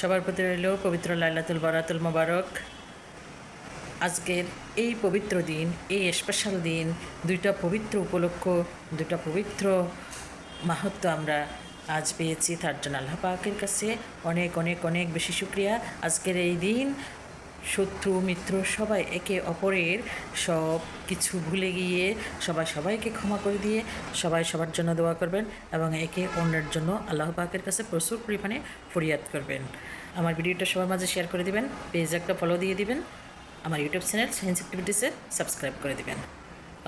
সবার প্রতি রইল পবিত্র লাইলাতুল বারাতুল মোবারক। আজকের এই পবিত্র দিন, এই স্পেশাল দিন, দুইটা পবিত্র উপলক্ষ, দুইটা পবিত্র মাহাত্ম আমরা আজ পেয়েছি, তার জন্য আল্লাহ পাকের কাছে অনেক অনেক অনেক বেশি শুক্রিয়া। আজকের এই দিন শত্রু, মিত্র সবাই একে অপরের সব কিছু ভুলে গিয়ে সবাই সবাইকে ক্ষমা করে দিয়ে সবাই সবার জন্য দোয়া করবেন এবং একে অন্যের জন্য আল্লাহ পাকের কাছে প্রচুর পরিমাণে ফরিয়াদ করবেন। আমার ভিডিওটা সবার মাঝে শেয়ার করে দিবেন পেজ একটা ফলো দিয়ে দিবেন, আমার ইউটিউব চ্যানেল সায়েন্স অ্যাক্টিভিটিসে সাবস্ক্রাইব করে দিবেন।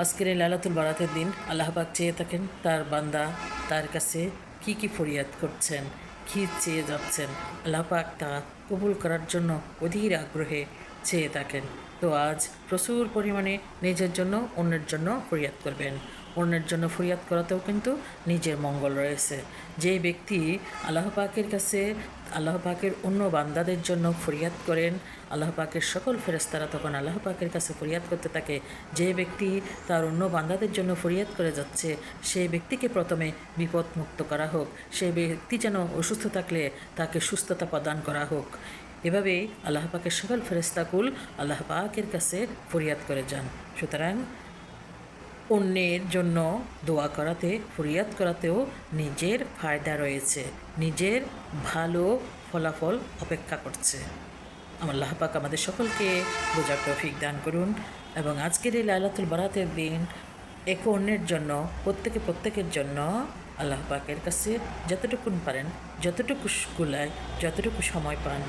আজকের এই লালাতুল বারাতের দিন আল্লাহ পাক চেয়ে থাকেন তার বান্দা তার কাছে কি কি ফরিয়াদ করছেন কী চেয়ে যাচ্ছেন। আল্লাপাক তা কবুল করার জন্য অধীর আগ্রহে চেয়ে থাকেন। তো আজ প্রচুর পরিমাণে নিজের জন্য, অন্যের জন্য ফরিয়াদ করবেন। অন্যের জন্য ফরিয়াদ করাতেও কিন্তু নিজের মঙ্গল রয়েছে। যে ব্যক্তি আল্লাহ পাকের কাছে, আল্লাহ পাকের অন্য বান্দাদের জন্য ফরিয়াদ করেন, আল্লাহ পাকের সকল ফেরেস্তারা তখন আল্লাহ পাকের কাছে ফরিয়াদ করতে থাকে। যে ব্যক্তি তার অন্য বান্দাদের জন্য ফরিয়াদ করে যাচ্ছে, সেই ব্যক্তিকে প্রথমে বিপদ মুক্ত করা হোক। সেই ব্যক্তি যেন অসুস্থ থাকলে তাকে সুস্থতা প্রদান করা হোক। এভাবেই আল্লাহ পাকের সকল ফেরেস্তাকুল আল্লাহ পাকের কাছে ফরিয়াদ করে যান। সুতরাং অন্যের জন্য দোয়া করাতে, ফরিয়াদ করাতেও নিজের ফায়দা রয়েছে। নিজের ভালো ফলাফল অপেক্ষা করছে। আল্লাহ পাক আমাদের সকলকে বোঝার তৌফিক দান করুন এবং আজকের এই লাইলাতুল বারাতের দিন একে অন্যের জন্য, প্রত্যেকে প্রত্যেকের জন্য আল্লাহ পাকের কাছে যতটুকু পারেন, যতটুকু কুলায় যতটুকু সময় পান,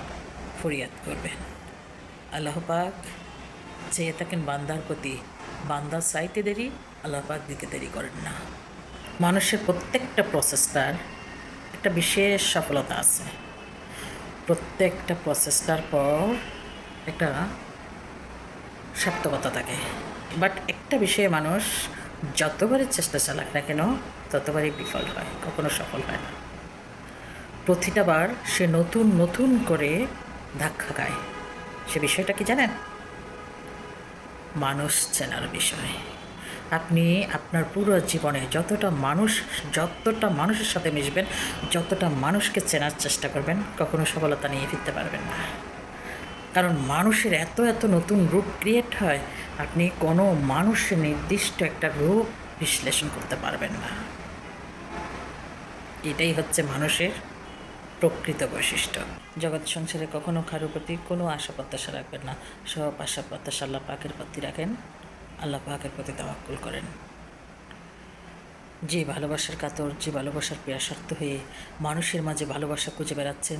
ফরিয়াদ করবেন। আল্লাহ পাক চেয়ে থাকেন বান্দার প্রতি বান্দার চাইতে দেরি আল্লাহ পাক দিতে দেরি করেন না। মানুষের প্রত্যেকটা প্রসেসটার একটা বিশেষ সফলতা আছে। প্রত্যেকটা প্রসেসটার পর একটা সার্থকতা থাকে। বাট একটা বিষয়ে মানুষ যতবারই চেষ্টা চালাক না কেন, ততবারই বিফল হয়, কখনো সফল হয় না। প্রতিটা বার সে নতুন নতুন করে ধাক্কা খায়। সে বিষয়টা কি জানেন? মানুষ চেনার বিষয়। আপনি আপনার পুরো জীবনে যতটা মানুষ, যতটা মানুষের সাথে মিশবেন, যতটা মানুষকে চেনার চেষ্টা করবেন, কখনো সফলতা নিয়ে ফিরতে পারবেন না। কারণ মানুষের এত এত নতুন রূপ ক্রিয়েট হয়, আপনি কোনো মানুষের নির্দিষ্ট একটা রূপ বিশ্লেষণ করতে পারবেন না। এটাই হচ্ছে মানুষের প্রকৃত বৈশিষ্ট্য। জগৎ সংসারে কখনো কারোর প্রতি কোনো আশা প্রত্যাশা রাখবেন না। সব আশা, প্রত্যাশা আল্লাহ পাকের প্রতি রাখেন। আল্লাহ পাকের প্রতি তাওয়াক্কুল করেন। যে ভালোবাসার কাতর, যে ভালোবাসার পেয়াসার্থ হয়ে মানুষের মাঝে ভালোবাসা খুঁজে বেড়াচ্ছেন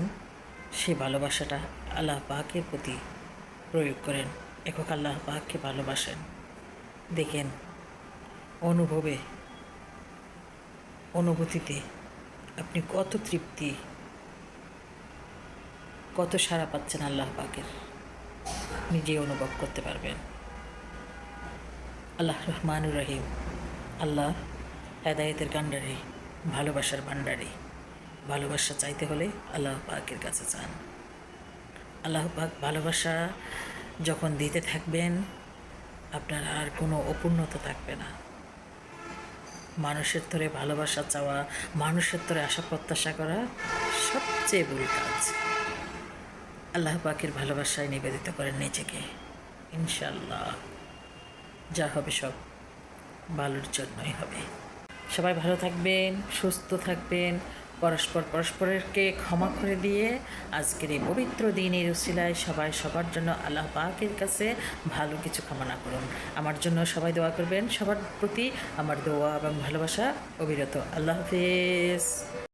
সেই ভালোবাসাটা আল্লাহ পাকের প্রতি প্রয়োগ করেন। একক আল্লাহ পাককে ভালোবাসেন। দেখেন, অনুভবে, অনুভূতিতে আপনি কত তৃপ্তি কত সাড়া পাচ্ছেন আল্লাহ পাকের। নিজে অনুভব করতে পারবেন। আল্লাহ রহমানুর রহিম। আল্লাহ হেদায়েতের কাণ্ডারি ভালোবাসার ভাণ্ডারি। ভালোবাসা চাইতে হলে আল্লাহ পাকের কাছে চান। আল্লাহ পাক ভালোবাসা যখন দিতে থাকবেন, আপনার আর কোনো অপূর্ণতা থাকবে না। মানুষের তরে ভালোবাসা চাওয়া, মানুষের তরে আশা প্রত্যাশা করা সবচেয়ে ভুল কাজ। আল্লাহ পাকের ভালোবাসায় নিবেদিত করেন নিজেকে। ইনশাল্লাহ যা হবে সব ভালোর জন্যই হবে। সবাই ভালো থাকবেন, সুস্থ থাকবেন, পরস্পর পরস্পরকে ক্ষমা করে দিয়ে আজকের এই পবিত্র দিনের উসিলায় সবাই সবার জন্য আল্লাহ পাকের কাছে ভালো কিছু কামনা করুন। আমার জন্য সবাই দোয়া করবেন সবার প্রতি। আমার দোয়া এবং ভালোবাসা অবিরত। আল্লাহ হাফেজ।